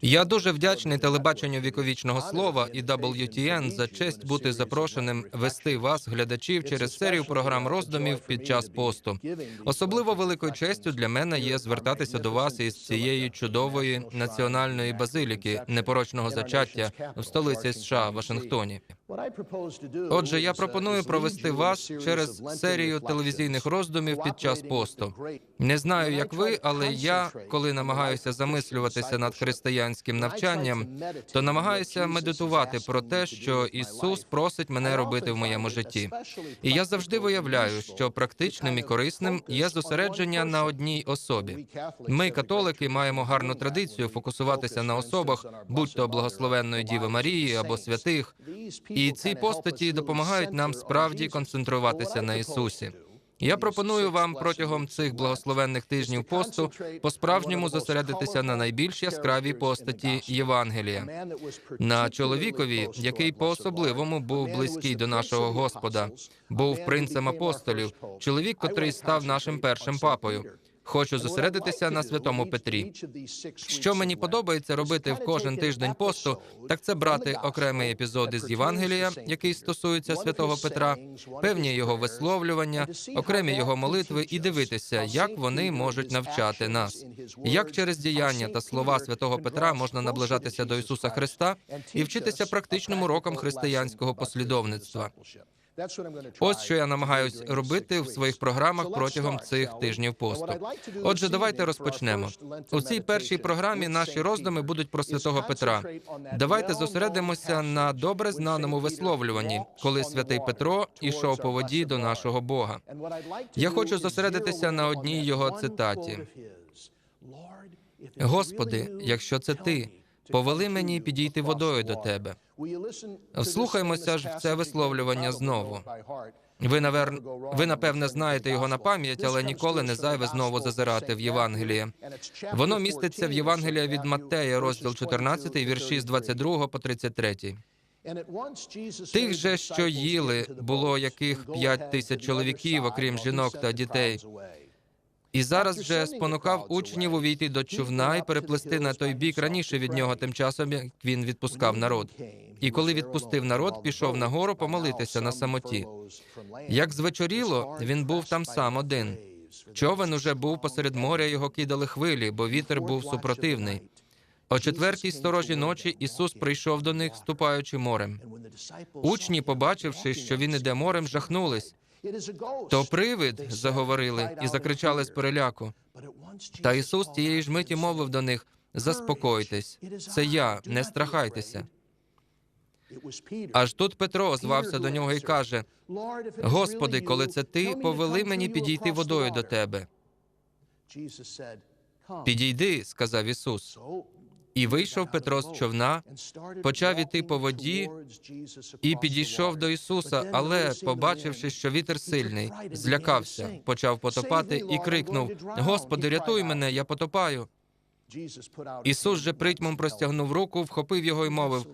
Я дуже вдячний телебаченню віковічного слова і WTN за честь бути запрошеним вести вас, глядачів, через серію програм роздумів під час посту. Особливо великою честю для мене є звертатися до вас із цієї чудової національної базиліки непорочного зачаття в столиці США Вашингтоні. Отже, я пропоную провести вас через серію телевізійних роздумів під час посту. Не знаю, як ви, але я, коли намагаюся замислюватися над християнським навчанням, то намагаюся медитувати про те, що Ісус просить мене робити в моєму житті. І я завжди виявляю, що практичним і корисним є зосередження на одній особі. Ми, католики, маємо гарну традицію фокусуватися на особах, будь то благословенної Діви Марії або святих. І ці постаті допомагають нам справді концентруватися на Ісусі. Я пропоную вам протягом цих благословенних тижнів посту по-справжньому зосередитися на найбільш яскравій постаті Євангелія, на чоловікові, який по-особливому був близький до нашого Господа, був принцем апостолів, чоловік, котрий став нашим першим папою. Хочу зосередитися на святому Петрі. Що мені подобається робити в кожен тиждень посту, так це брати окремі епізоди з Євангелія, який стосується святого Петра, певні його висловлювання, окремі його молитви, і дивитися, як вони можуть навчати нас, як через діяння та слова святого Петра можна наближатися до Ісуса Христа і вчитися практичним урокам християнського послідовництва. Ось що я намагаюсь робити в своїх програмах протягом цих тижнів посту. Отже, давайте розпочнемо. У цій першій програмі наші роздуми будуть про святого Петра. Давайте зосередимося на добре знаному висловлюванні, коли святий Петро ішов по воді до нашого Бога. Я хочу зосередитися на одній його цитаті. Господи, якщо це ти, повели мені підійти водою до тебе. Вслухаймося ж в це висловлювання знову. Ви, навер... ви, напевне, знаєте його на пам'ять, але ніколи не зайве знову зазирати в Євангеліє. Воно міститься в Євангелія від Маттея, розділ 14, вірші з 22 по 33. Тих же, що їли, було яких п'ять тисяч чоловіків, окрім жінок та дітей. І зараз вже спонукав учнів увійти до човна і переплисти на той бік раніше від нього, тим часом як він відпускав народ. І коли відпустив народ, пішов на гору помолитися на самоті. Як звечоріло, він був там сам один. Човен уже був посеред моря, його кидали хвилі, бо вітер був супротивний. О четвертій сторожі ночі Ісус прийшов до них, ступаючи морем. Учні, побачивши, що він іде морем, жахнулись. То привид заговорили і закричали з переляку. Та Ісус тієї ж миті мовив до них: заспокойтесь, це я, не страхайтеся. Аж тут Петро озвався до нього і каже: Господи, коли це ти, повели мені підійти водою до тебе. Підійди, сказав Ісус. І вийшов Петро з човна, почав іти по воді і підійшов до Ісуса, але, побачивши, що вітер сильний, злякався, почав потопати і крикнув: Господи, рятуй мене, я потопаю. Ісус же притьмом простягнув руку, вхопив його і мовив: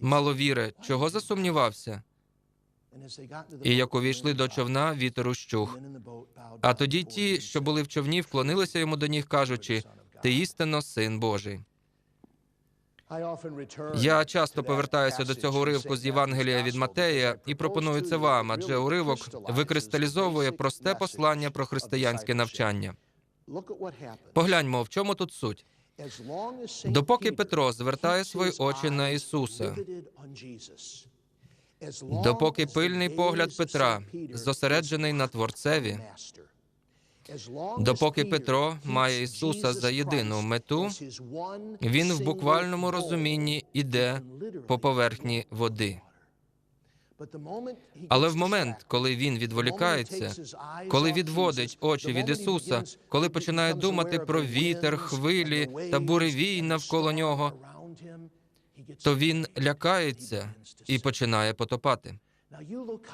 Маловіре, чого засумнівався? І як увійшли до човна, вітер ущух. А тоді ті, що були в човні, вклонилися йому до ніг, кажучи: Ти істинно син Божий. Я часто повертаюся до цього уривку з Євангелія від Матея і пропоную це вам, адже уривок викристалізовує просте послання про християнське навчання. Погляньмо, в чому тут суть. Допоки Петро звертає свої очі на Ісуса, допоки пильний погляд Петра зосереджений на Творцеві, Допоки Петро має Ісуса за єдину мету, він в буквальному розумінні іде по поверхні води. Але в момент, коли він відволікається, коли відводить очі від Ісуса, коли починає думати про вітер, хвилі та буревій навколо нього, то він лякається і починає потопати.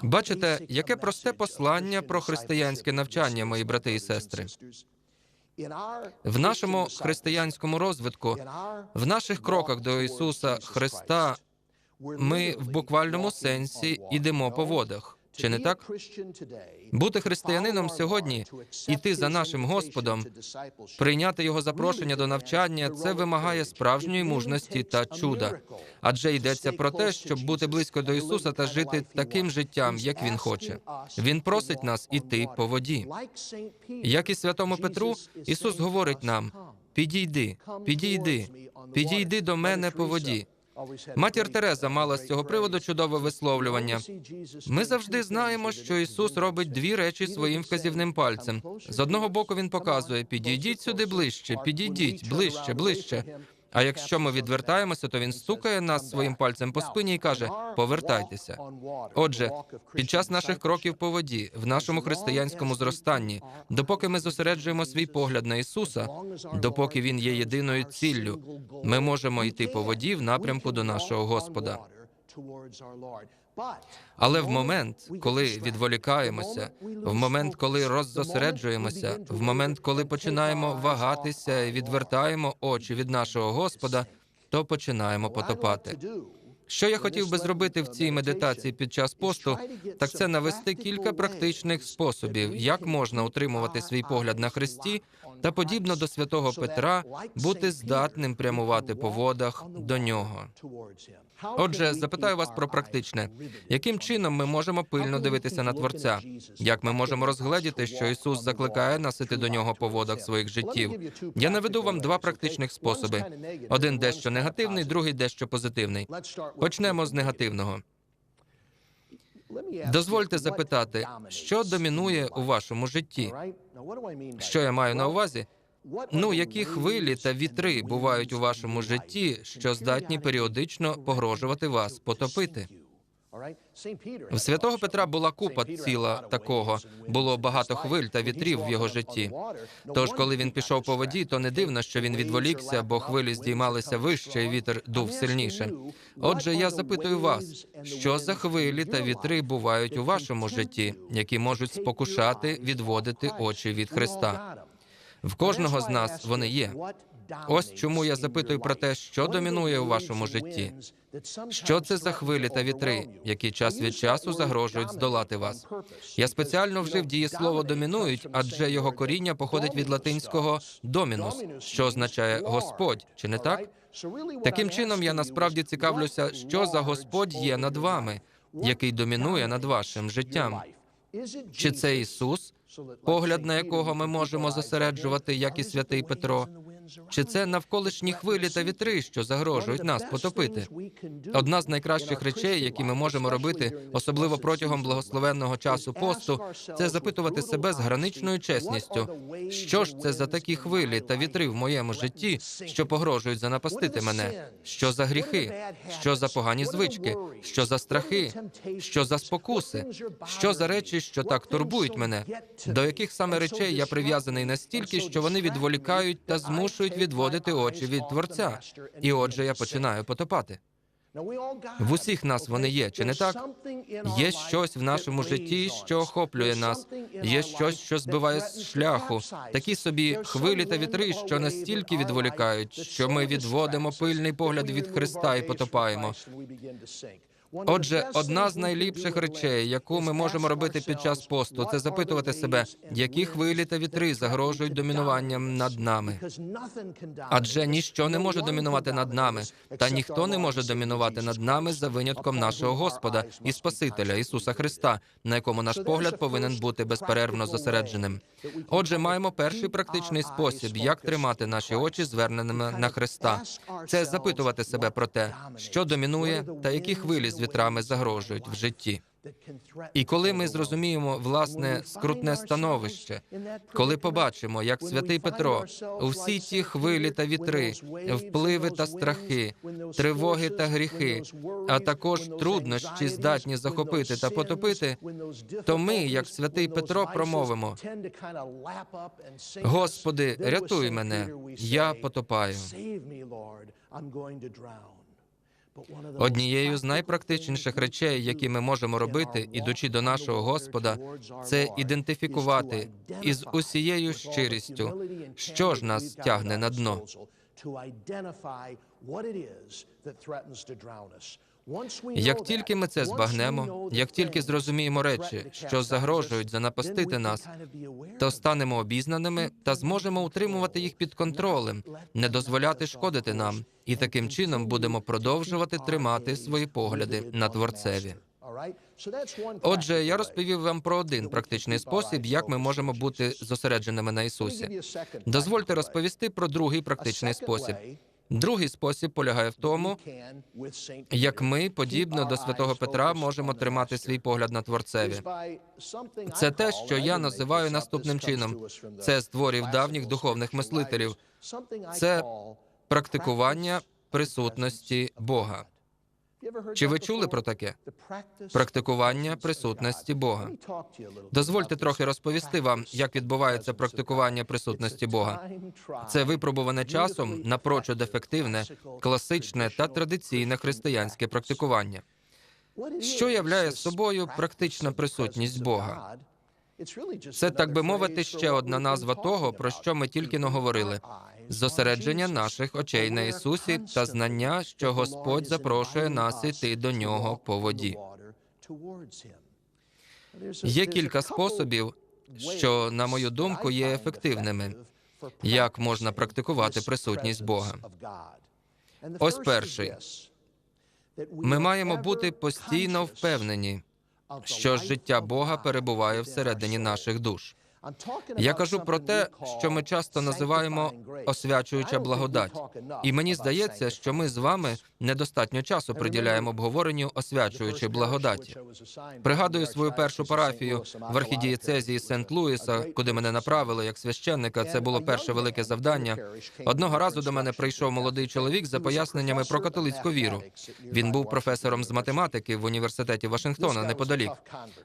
Бачите, яке просте послання про християнське навчання, мої брати і сестри. В нашому християнському розвитку, в наших кроках до Ісуса Христа, ми в буквальному сенсі йдемо по водах. Чи не так? Бути християнином сьогодні, іти за нашим Господом, прийняти його запрошення до навчання, це вимагає справжньої мужності та чуда. Адже йдеться про те, щоб бути близько до Ісуса та жити таким життям, як Він хоче. Він просить нас іти по воді. Як і святому Петру, Ісус говорить нам: підійди, підійди, підійди до мене по воді. Матір Тереза мала з цього приводу чудове висловлювання. Ми завжди знаємо, що Ісус робить дві речі своїм вказівним пальцем. З одного боку він показує: підійдіть сюди ближче, підійдіть ближче, ближче. А якщо ми відвертаємося, то він стукає нас своїм пальцем по спині і каже: повертайтеся. Отже, під час наших кроків по воді, в нашому християнському зростанні, допоки ми зосереджуємо свій погляд на Ісуса, допоки Він є єдиною ціллю, ми можемо йти по воді в напрямку до нашого Господа. Але в момент, коли відволікаємося, в момент, коли роззосереджуємося, в момент, коли починаємо вагатися і відвертаємо очі від нашого Господа, то починаємо потопати. Що я хотів би зробити в цій медитації під час посту, так це навести кілька практичних способів, як можна утримувати свій погляд на Христі та, подібно до святого Петра, бути здатним прямувати по водах до нього. Отже, запитаю вас про практичне: яким чином ми можемо пильно дивитися на Творця? Як ми можемо розгледіти, що Ісус закликає нас іти до нього по водах своїх життів? Я наведу вам два практичних способи: один дещо негативний, другий дещо позитивний. Почнемо з негативного. Дозвольте запитати, що домінує у вашому житті? Що я маю на увазі? Ну, які хвилі та вітри бувають у вашому житті, що здатні періодично погрожувати вас потопити? В святого Петра була купа ціла такого. Було багато хвиль та вітрів в його житті. Тож, коли він пішов по воді, то не дивно, що він відволікся, бо хвилі здіймалися вище, і вітер дув сильніше. Отже, я запитую вас, що за хвилі та вітри бувають у вашому житті, які можуть спокушати відводити очі від Христа? В кожного з нас вони є. Ось чому я запитую про те, що домінує у вашому житті. Що це за хвилі та вітри, які час від часу загрожують здолати вас? Я спеціально вжив дієслово домінують, адже його коріння походить від латинського домінус, що означає Господь, чи не так? Таким чином я насправді цікавлюся, що за Господь є над вами, який домінує над вашим життям. Чи це Ісус, погляд на якого ми можемо зосереджувати, як і святий Петро? Чи це навколишні хвилі та вітри, що загрожують нас потопити? Одна з найкращих речей, які ми можемо робити, особливо протягом благословенного часу посту, це запитувати себе з граничною чесністю, що ж це за такі хвилі та вітри в моєму житті, що погрожують занапастити мене? Що за гріхи? Що за погані звички? Що за страхи? Що за спокуси? Що за речі, що так турбують мене? До яких саме речей я прив'язаний настільки, що вони відволікають та змушують відводити очі від творця? І отже, я починаю потопати. В усіх нас вони є, чи не так? Є щось в нашому житті, що охоплює нас. Є щось, що збиває з шляху. Такі собі хвилі та вітри, що настільки відволікають, що ми відводимо пильний погляд від Христа і потопаємо. Отже, одна з найліпших речей, яку ми можемо робити під час посту, це запитувати себе, які хвилі та вітри загрожують домінуванням над нами. Адже ніщо не може домінувати над нами, та ніхто не може домінувати над нами за винятком нашого Господа і Спасителя Ісуса Христа, на якому наш погляд повинен бути безперервно зосередженим. Отже, маємо перший практичний спосіб, як тримати наші очі зверненими на Христа. Це запитувати себе про те, що домінує та які хвилі вітрами загрожують в житті. І коли ми зрозуміємо власне скрутне становище, коли побачимо, як святий Петро у всі ті хвилі та вітри, впливи та страхи, тривоги та гріхи, а також труднощі здатні захопити та потопити, то ми, як святий Петро, промовимо: Господи, рятуй мене, я потопаю. Однією з найпрактичніших речей, які ми можемо робити, ідучи до нашого Господа, це ідентифікувати із усією щирістю, що ж нас тягне на дно. Як тільки ми це збагнемо, як тільки зрозуміємо речі, що загрожують занапастити нас, то станемо обізнаними та зможемо утримувати їх під контролем, не дозволяти шкодити нам, і таким чином будемо продовжувати тримати свої погляди на творцеві. Отже, я розповів вам про один практичний спосіб, як ми можемо бути зосередженими на Ісусі. Дозвольте розповісти про другий практичний спосіб. Другий спосіб полягає в тому, як ми, подібно до святого Петра, можемо тримати свій погляд на творцеві. Це те, що я називаю наступним чином: це з творів давніх духовних мислителів, це практикування присутності Бога. Чи ви чули про таке? Практикування присутності Бога. Дозвольте трохи розповісти вам, як відбувається практикування присутності Бога. Це випробуване часом напрочуд ефективне, класичне та традиційне християнське практикування. Що являє собою практична присутність Бога? Це, так би мовити, ще одна назва того, про що ми тільки но говорили: зосередження наших очей на Ісусі та знання, що Господь запрошує нас іти до нього по воді. Є кілька способів, що, на мою думку, є ефективними, як можна практикувати присутність Бога. Ось перший. Ми маємо бути постійно впевнені, що життя Бога перебуває всередині наших душ. Я кажу про те, що ми часто називаємо освячуюча благодать. І мені здається, що ми з вами недостатньо часу приділяємо обговоренню освячуючої благодаті. Пригадую свою першу парафію в архідієцезії Сент-Луіса, куди мене направили як священника. Це було перше велике завдання. Одного разу до мене прийшов молодий чоловік за поясненнями про католицьку віру. Він був професором з математики в університеті Вашингтона неподалік.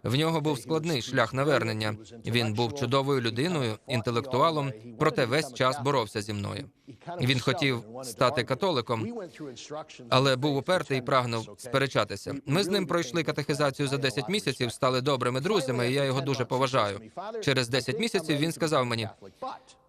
В нього був складний шлях навернення. Він був чудовою людиною, інтелектуалом, проте весь час боровся зі мною. Він хотів стати католиком, але був упертий і прагнув сперечатися. Ми з ним пройшли катехизацію за 10 місяців, стали добрими друзями, і я його дуже поважаю. Через 10 місяців він сказав мені: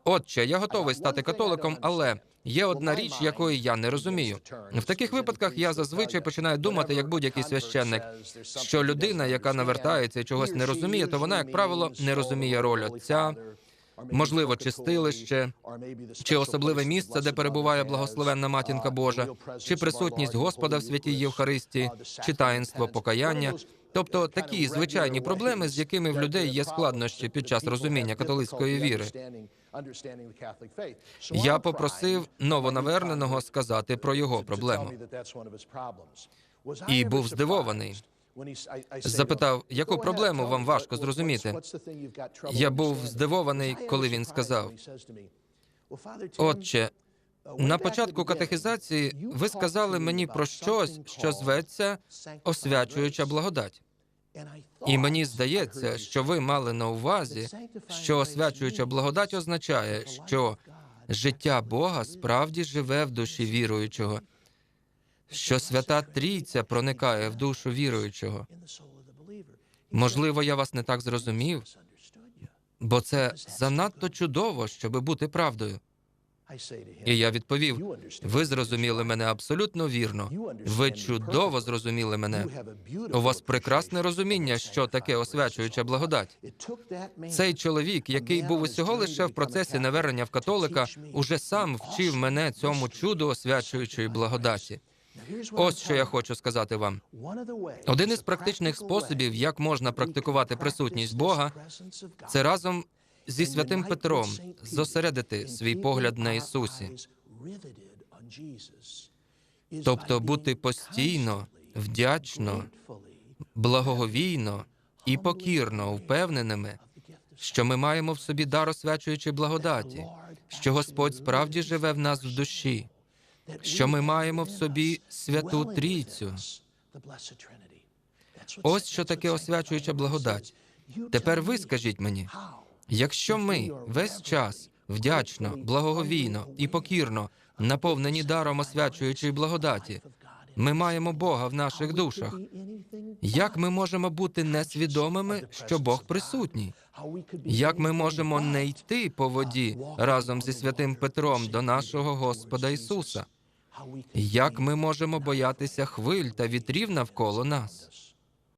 Отче, я готовий стати католиком, але є одна річ, якої я не розумію. В таких випадках я зазвичай починаю думати, як будь-який священник, що людина, яка навертається і чогось не розуміє, то вона, як правило, не розуміє роль отця, можливо, чистилище, чи особливе місце, де перебуває благословенна матінка Божа, чи присутність Господа в святій Євхаристії, чи таїнство покаяння. Тобто такі звичайні проблеми, з якими в людей є складнощі під час розуміння католицької віри. Я попросив новонаверненого сказати про його проблему. І був здивований. Запитав, яку проблему вам важко зрозуміти. Я був здивований, коли він сказав: Отче, на початку катехизації ви сказали мені про щось, що зветься освячуюча благодать. І мені здається, що ви мали на увазі, що освячуюча благодать означає, що життя Бога справді живе в душі віруючого, що свята трійця проникає в душу віруючого. Можливо, я вас не так зрозумів, бо це занадто чудово, щоб бути правдою. І я відповів: ви зрозуміли мене абсолютно вірно. Ви чудово зрозуміли мене. У вас прекрасне розуміння, що таке освячуюча благодать. Цей чоловік, який був усього лише в процесі навернення в католика, уже сам вчив мене цьому чуду освячуючої благодаті. Ось що я хочу сказати вам. Один із практичних способів, як можна практикувати присутність Бога, це разом зі святим Петром зосередити свій погляд на Ісусі, тобто бути постійно, вдячно, благоговійно і покірно впевненими, що ми маємо в собі дар освячуючої благодаті, що Господь справді живе в нас в душі, що ми маємо в собі святу трійцю. Ось що таке освячуюча благодать. Тепер ви скажіть мені, якщо ми весь час вдячно, благоговійно і покірно наповнені даром освячуючої благодаті, ми маємо Бога в наших душах. Як ми можемо бути несвідомими, що Бог присутній? Як ми можемо не йти по воді разом зі святим Петром до нашого Господа Ісуса? Як ми можемо боятися хвиль та вітрів навколо нас?